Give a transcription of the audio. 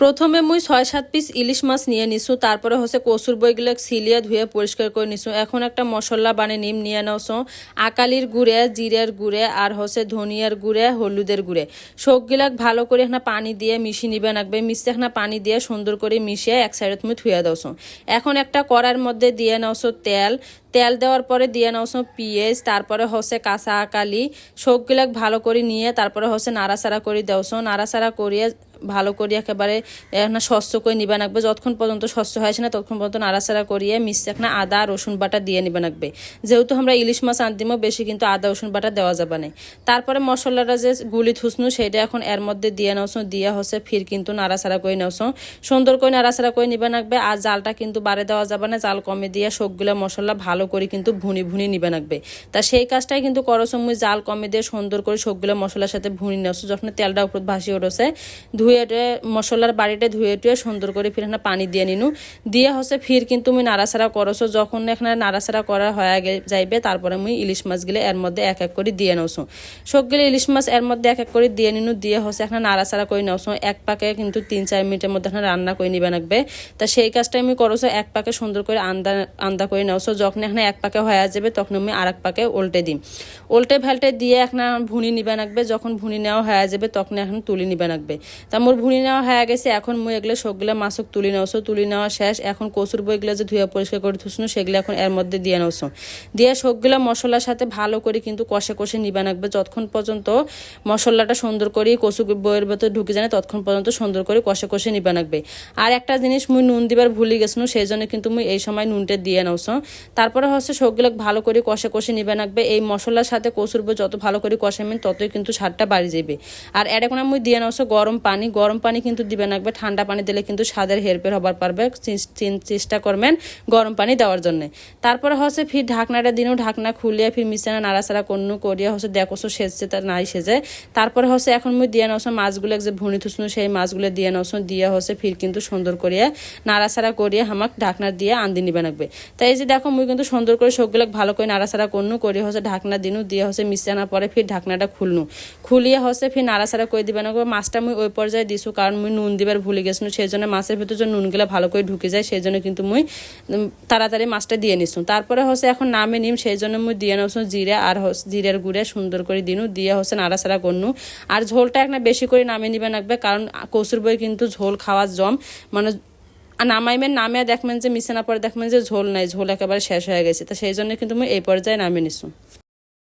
প্রথমে মুই ছয়, সাত পিস ইলিশ মাছ নিয়ে নিছু, তারপরে হচ্ছে কচুর বইগুলো সিলিয়া ধুয়ে পরিষ্কার করে নিছু। এখন একটা মশলা বানিয়ে নিম নিয়ে নাওছো। আকালির গুঁড়ে জিরের গুঁড়ে আর হচ্ছে ধনিয়ার গুঁড়ে, হলুদের গুঁড়ে। সবগুলাক ভালো করে এখানে পানি দিয়ে মিশিয়ে নিবে রাখবে মিশিয়ে এখানে পানি দিয়ে সুন্দর করে মিশিয়ে এক সাইডে তুমি থুয়ে দাওছো। এখন একটা কড়ার মধ্যে দিয়ে নাওছো তেল। তেল দেওয়ার পরে দিয়ে নাওছো পিঁয়াজ, তারপরে হচ্ছে কাঁচা আকালি। সবগুলাক ভালো করে নিয়ে তারপরে হচ্ছে নাড়াচাড়া করে দেওছো। নাড়াচাড়া করিয়ে ভালো করে, একেবারে এখন শস্য করে নিবে রাখবে যতক্ষণ পর্যন্ত শস্য হয়েছে না, ততক্ষণ পর্যন্ত নাড়াচাড়া করিয়ে মিশে এখন আদা, রসুন বাটা দিয়ে নিবে রাখবে যেহেতু আমরা ইলিশ মাছ আনতিমো, বেশি কিন্তু আদা, রসুন বাটা দেওয়া যাবে না। তারপরে মশলাটা যে গুলি থুসনু, সেটা এখন এর মধ্যে দিয়ে নাওছো দিয়ে হচ্ছে ফির কিন্তু নাড়াচাড়া করে নাওছো সুন্দর করে নাড়াচাড়া করে নিবে রাখবে আর জালটা কিন্তু বাড়ে দেওয়া যাবে না। জাল কমে দিয়ে সবগুলো মশলা ভালো করে কিন্তু ভুনি ভুনি নিবে রাখবে তা সেই কাজটাই কিন্তু করো সময় জাল কমে দিয়ে সুন্দর করে সবগুলো মশলার সাথে ভুনি নেওছো যখন তেলটা উপর ভাসি উঠেছে, ধুয়ে টুয়ে মশলার বাড়িটা ধুয়ে টুয়ে সুন্দর করে ফির এখানে পানি দিয়ে নিনু। দিয়ে হচ্ছে ফির কিন্তু মুই নাড়াচাড়া করছ যখন এখানে নাড়াচাড়া করা হয়ে যাইবে, তারপরে মুই ইলিশ মাছগুলো এর মধ্যে এক এক করে দিয়ে নেওছো সবগুলো ইলিশ মাছ এর মধ্যে এক এক করে দিয়ে নিনু। দিয়ে হচ্ছে এখানে নাড়াচাড়া করে নেওছো এক পাকে কিন্তু তিন চার মিনিটের মধ্যে এখানে রান্না করে নিবে লাগবে। তা সেই কাজটা আমি করছ এক পাকে সুন্দর করে আন্দা আন্দা করে নেওছো যখন এখানে এক পাকে হয়ে যাবে, তখন আমি আর এক পাকে উল্টে দিই উল্টে ফেলটে দিয়ে এখন ভুনি নিবে লাগবে। যখন ভুনি নেওয়া হয়ে যাবে, তখন এখন তুলি নিবে লাগবে। তা মোর ভুনি নেওয়া হয়ে গেছে এখন মুই এগুলো সবগুলো মাছক তুলি নেওছো তুলি নেওয়া শেষ এখন কচুর বইগুলো যে ধুয়ে পরিষ্কার করে থুসনো সেগুলো এখন এর মধ্যে দিয়ে নেওছো দিয়ে সবগুলো মশলার সাথে ভালো করে কিন্তু কষে কষে নিবা রাখবে যতক্ষণ পর্যন্ত মশলাটা সুন্দর করে কচু বইয়ের ভেতরে ঢুকে যায় না, ততক্ষণ পর্যন্ত সুন্দর করে কষে কষে নিবা রাখবে আর একটা জিনিস মুই নুন দিবার ভুলে গেছিনো সেই জন্য কিন্তু মুই এই সময় নুনটা দিয়ে নাওছো তারপরে হচ্ছে সবগুলো ভালো করে কষে কষে নিবা রাখবে এই মশলার সাথে কচুর বই যত ভালো করে কষাবেন ততই কিন্তু স্বাদটা বাড়ি যাবে আর এটা কোনো মুই দিয়ে নাওছো গরম পানি গরম পানি কিন্তু দিবে রাখবে ঠান্ডা পানি দিলে কিন্তু স্বাদের হেরফের হবার পারবে। চেষ্টা করবেন গরম পানি দেওয়ার জন্য। তারপরে হচ্ছে ফির ঢাকনাটা দিনও ঢাকনা খুলিয়ে ফির মিশানা, নাড়াচাড়া কন্নু করিয়া হচ্ছে দেখোছো সেজছে তার নাই সেজে। তারপরে হচ্ছে এখন মুই দিয়ে নাওছো মাছগুলো, যে ভুনি থুসনু সেই মাছগুলো দিয়ে নাওছো দিয়ে হচ্ছে ফির কিন্তু সুন্দর করিয়া নাড়াচাড়া করিয়ে হামাক ঢাকনা দিয়ে আন্দি নিবে রাখবে তাই এই যে দেখো মুই কিন্তু সুন্দর করে সবগুলো ভালো করে নাড়াচাড়া করনু, করিয়ে হচ্ছে ঢাকনা দিনু, দিয়ে হচ্ছে মিশানোর পরে ফির ঢাকনাটা খুলনু। খুলিয়ে হচ্ছে ফির নাড়াচাড়া করে দিবে না মাছটা মুই ওই পর্যায়ে দিছু, কারণ মুই নুন দিবার ভুলে গেছিনু সেই জন্য মাছের ভিতর যে নুনগুলো ভালো করে ঢুকে যায় সেই জন্য কিন্তু মুই তাড়াতাড়ি মাছটা দিয়ে নিছু। তারপরে হচ্ছে এখন নামে নিম সেই জন্য মুই দিয়ে নেছো জিরে আর জিরের গুঁড়ে সুন্দর করে দিনু, দিয়ে হচ্ছে নাড়াচাড়া করনু। আর ঝোলটা একটা বেশি করে নামে নিবে রাখবে কারণ কচুর বই কিন্তু ঝোল খাওয়ার জম। মানে নামাইবেন নামে দেখবেন যে মিশানা পরে দেখবেন যে ঝোল নাই, ঝোল একেবারে শেষ হয়ে গেছে। তো সেই জন্য কিন্তু মুই এই পর্যায়ে নামে নিছু।